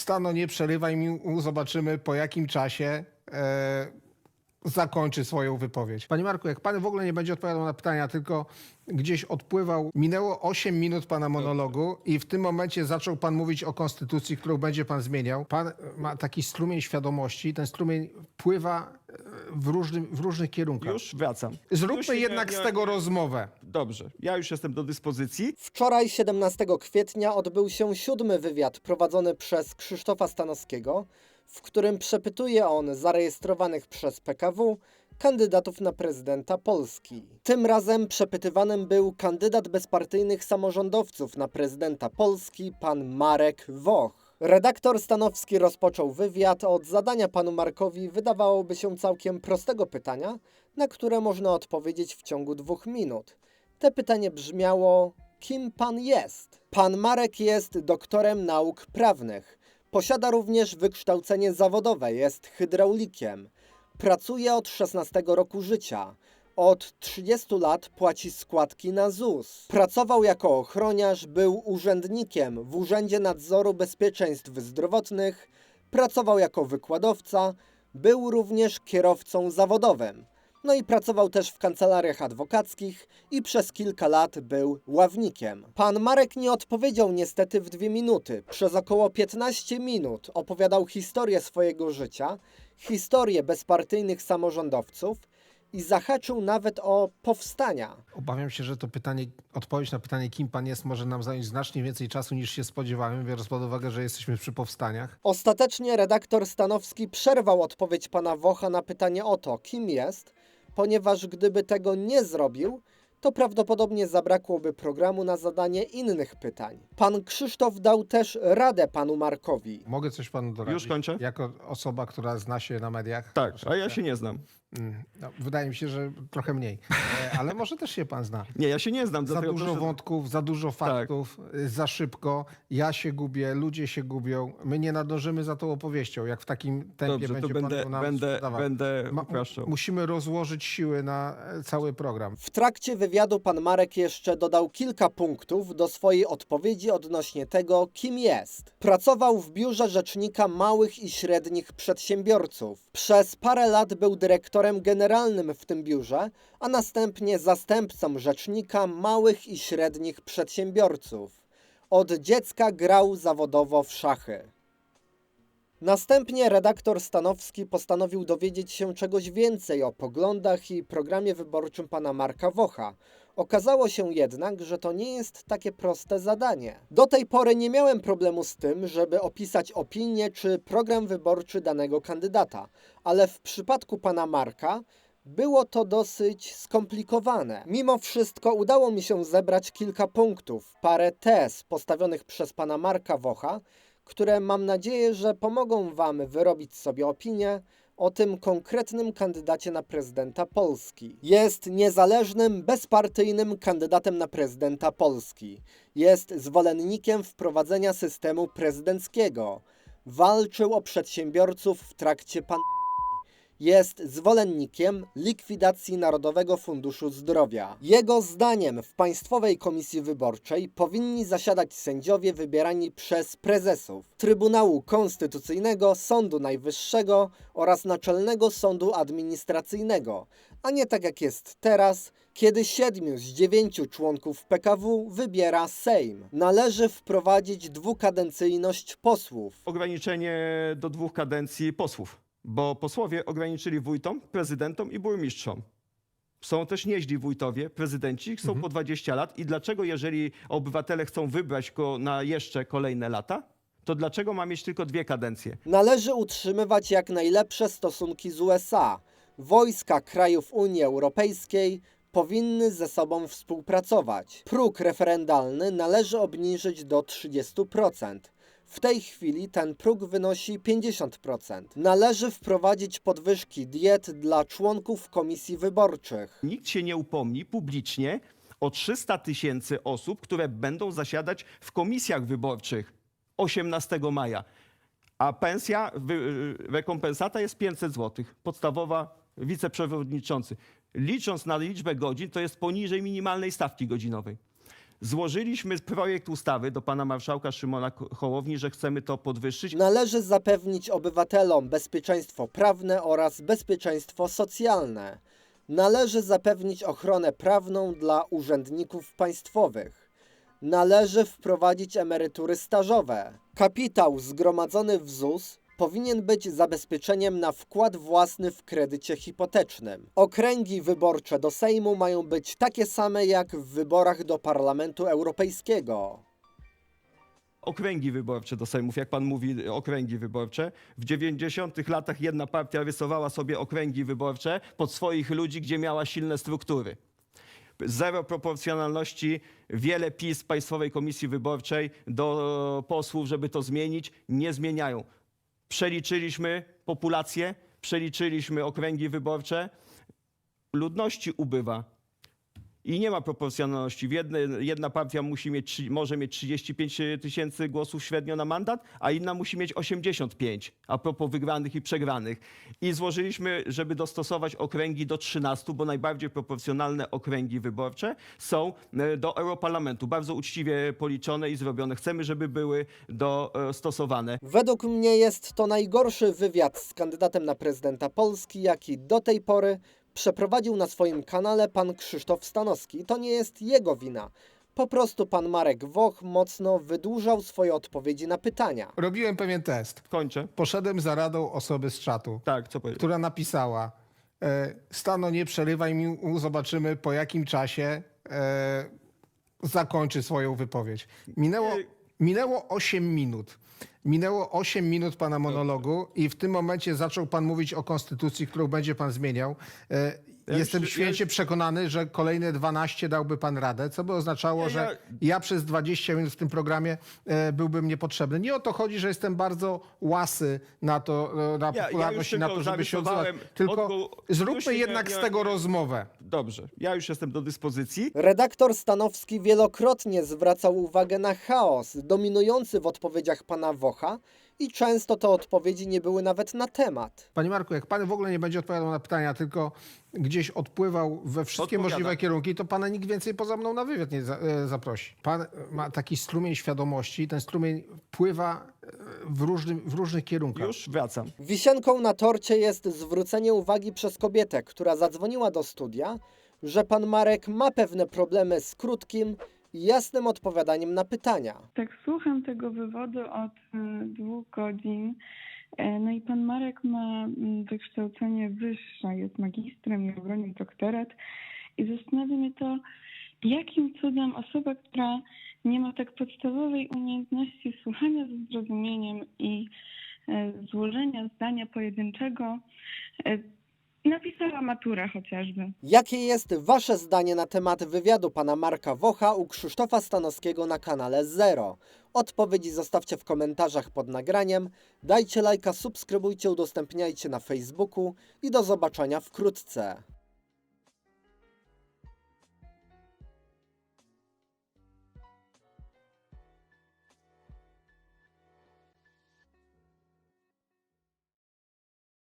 Stano, nie przerywaj mi, zobaczymy po jakim czasie e, zakończy swoją wypowiedź. Panie Marku, jak pan w ogóle nie będzie odpowiadał na pytania, tylko gdzieś odpływał, minęło 8 minut pana monologu i w tym momencie zaczął pan mówić o konstytucji, którą będzie pan zmieniał. Pan ma taki strumień świadomości, ten strumień pływa w, różnym, w różnych kierunkach. Już wracam. Zróbmy Już nie- jednak nie- z tego rozmowę. Dobrze, ja już jestem do dyspozycji. Wczoraj, 17 kwietnia, odbył się siódmy wywiad prowadzony przez Krzysztofa Stanowskiego, w którym przepytuje on zarejestrowanych przez PKW kandydatów na prezydenta Polski. Tym razem przepytywanym był kandydat bezpartyjnych samorządowców na prezydenta Polski, pan Marek Woch. Redaktor Stanowski rozpoczął wywiad od zadania panu Markowi wydawałoby się całkiem prostego pytania, na które można odpowiedzieć w ciągu dwóch minut. Te pytanie brzmiało: Kim pan jest? Pan Marek jest doktorem nauk prawnych. Posiada również wykształcenie zawodowe, jest hydraulikiem. Pracuje od 16 roku życia. Od 30 lat płaci składki na ZUS. Pracował jako ochroniarz, był urzędnikiem w Urzędzie Nadzoru Bezpieczeństw Zdrowotnych, pracował jako wykładowca, był również kierowcą zawodowym. No i pracował też w kancelariach adwokackich i przez kilka lat był ławnikiem. Pan Marek nie odpowiedział niestety w dwie minuty. Przez około 15 minut opowiadał historię swojego życia, historię bezpartyjnych samorządowców i zahaczył nawet o powstania. Obawiam się, że to pytanie, odpowiedź na pytanie, kim pan jest, może nam zająć znacznie więcej czasu niż się spodziewałem, biorąc pod uwagę, że jesteśmy przy powstaniach. Ostatecznie redaktor Stanowski przerwał odpowiedź pana Wocha na pytanie o to, kim jest, ponieważ gdyby tego nie zrobił, to prawdopodobnie zabrakłoby programu na zadanie innych pytań. Pan Krzysztof dał też radę panu Markowi. Mogę coś panu doradzić? Już kończę? Jako osoba, która zna się na mediach. Tak, a ja się nie znam. Mm, No, wydaje mi się, że trochę mniej. E, Ale może też się pan zna. Nie, ja się nie znam. Za dużo proszę- wątków, za dużo faktów, y, za szybko. Ja się gubię, ludzie się gubią. My nie nadążymy za tą opowieścią, jak w takim tempie Dobrze, to będzie pan będę, nam będę, sprzedawał. będę. Musimy rozłożyć siły na e, cały program. W trakcie wywiadu pan Marek jeszcze dodał kilka punktów do swojej odpowiedzi odnośnie tego, kim jest. Pracował w biurze rzecznika małych i średnich przedsiębiorców. Przez parę lat był dyrektorem generalnym w tym biurze, a następnie zastępcą rzecznika małych i średnich przedsiębiorców. Od dziecka grał zawodowo w szachy. Następnie redaktor Stanowski postanowił dowiedzieć się czegoś więcej o poglądach i programie wyborczym pana Marka Wocha. Okazało się jednak, że to nie jest takie proste zadanie. Do tej pory nie miałem problemu z tym, żeby opisać opinię czy program wyborczy danego kandydata, ale w przypadku pana Marka było to dosyć skomplikowane. Mimo wszystko udało mi się zebrać kilka punktów, parę tez postawionych przez pana Marka Wocha, które mam nadzieję, że pomogą Wam wyrobić sobie opinię o tym konkretnym kandydacie na prezydenta Polski. Jest niezależnym, bezpartyjnym kandydatem na prezydenta Polski. Jest zwolennikiem wprowadzenia systemu prezydenckiego. Walczył o przedsiębiorców w trakcie pan jest zwolennikiem likwidacji Narodowego Funduszu Zdrowia. Jego zdaniem w Państwowej Komisji Wyborczej powinni zasiadać sędziowie wybierani przez prezesów Trybunału Konstytucyjnego, Sądu Najwyższego oraz Naczelnego Sądu Administracyjnego, a nie tak jak jest teraz, kiedy siedmiu z dziewięciu członków PKW wybiera Sejm. Należy wprowadzić dwukadencyjność posłów. Ograniczenie do dwóch kadencji posłów, bo posłowie ograniczyli wójtom, prezydentom i burmistrzom. Są też nieźli wójtowie, prezydenci, są po 20 lat i dlaczego jeżeli obywatele chcą wybrać go na jeszcze kolejne lata, to dlaczego ma mieć tylko dwie kadencje? Należy utrzymywać jak najlepsze stosunki z USA. Wojska krajów Unii Europejskiej powinny ze sobą współpracować. Próg referendalny należy obniżyć do 30%. W tej chwili ten próg wynosi 50%. Należy wprowadzić podwyżki diet dla członków komisji wyborczych. Nikt się nie upomni publicznie o 300 tysięcy osób, które będą zasiadać w komisjach wyborczych 18 maja. A pensja, rekompensata jest 500 zł. Podstawowa wiceprzewodniczący. Licząc na liczbę godzin, to jest poniżej minimalnej stawki godzinowej. Złożyliśmy projekt ustawy do pana marszałka Szymona Hołowni, że chcemy to podwyższyć. Należy zapewnić obywatelom bezpieczeństwo prawne oraz bezpieczeństwo socjalne. Należy zapewnić ochronę prawną dla urzędników państwowych. Należy wprowadzić emerytury stażowe. Kapitał zgromadzony w ZUS powinien być zabezpieczeniem na wkład własny w kredycie hipotecznym. Okręgi wyborcze do Sejmu mają być takie same jak w wyborach do Parlamentu Europejskiego. okręgi wyborcze do Sejmów, jak pan mówi, okręgi wyborcze. W 90 latach jedna partia rysowała sobie okręgi wyborcze pod swoich ludzi, gdzie miała silne struktury. Zero proporcjonalności, wiele PiS Państwowej Komisji Wyborczej do posłów, żeby to zmienić, nie zmieniają. Przeliczyliśmy populację, przeliczyliśmy okręgi wyborcze, ludności ubywa. I nie ma proporcjonalności. Jedne, jedna partia musi mieć, może mieć 35 tysięcy głosów średnio na mandat, a inna musi mieć 85, a propos wygranych i przegranych. I złożyliśmy, żeby dostosować okręgi do 13, bo najbardziej proporcjonalne okręgi wyborcze są e, do Europarlamentu. Bardzo uczciwie policzone i zrobione. Chcemy, żeby były dostosowane. Według mnie jest to najgorszy wywiad z kandydatem na prezydenta Polski, jaki do tej pory przeprowadził na swoim kanale pan Krzysztof Stanowski. To nie jest jego wina. Po prostu pan Marek Woch mocno wydłużał swoje odpowiedzi na pytania. Robiłem pewien test. Kończę. Poszedłem za radą osoby z czatu, Tak, co powiedzieć? która napisała e, Stano, nie przerywaj mi, u- zobaczymy po jakim czasie e, zakończy swoją wypowiedź. Minęło, Nie. Minęło 8 minut. Minęło 8 minut pana monologu i w tym momencie zaczął pan mówić o konstytucji, którą będzie pan zmieniał. Ja Jestem ja święcie już- przekonany, że kolejne 12 dałby pan radę, co by oznaczało, Nie, że ja- ja przez 20 minut w tym programie e, byłbym niepotrzebny. Nie o to chodzi, że jestem bardzo łasy na to, e, na Ja- ja popularność już i na to, żeby się odzywać. Tylko odgó- zróbmy jednak nie- z tego nie- rozmowę. Dobrze, ja już jestem do dyspozycji. Redaktor Stanowski wielokrotnie zwracał uwagę na chaos dominujący w odpowiedziach pana Wocha i często te odpowiedzi nie były nawet na temat. Panie Marku, jak pan w ogóle nie będzie odpowiadał na pytania, tylko gdzieś odpływał we wszystkie Odpowiadam. możliwe kierunki, to pana nikt więcej poza mną na wywiad nie za, e, zaprosi. Pan ma taki strumień świadomości, ten strumień pływa e, w, różnym, w różnych kierunkach. Już wracam. Wisienką na torcie jest zwrócenie uwagi przez kobietę, która zadzwoniła do studia, że pan Marek ma pewne problemy z krótkim jasnym odpowiadaniem na pytania. Tak słucham tego wywodu od y, dwóch godzin. E, No i pan Marek ma mm, wykształcenie wyższe, jest magistrem i obronił doktorat. I zastanawia mnie to, jakim cudem osoba, która nie ma tak podstawowej umiejętności słuchania ze zrozumieniem i e, złożenia zdania pojedynczego, e, napisała maturę chociażby. Jakie jest wasze zdanie na temat wywiadu pana Marka Wocha u Krzysztofa Stanowskiego na kanale Zero? Odpowiedzi zostawcie w komentarzach pod nagraniem. Dajcie lajka, subskrybujcie, udostępniajcie na Facebooku i do zobaczenia wkrótce.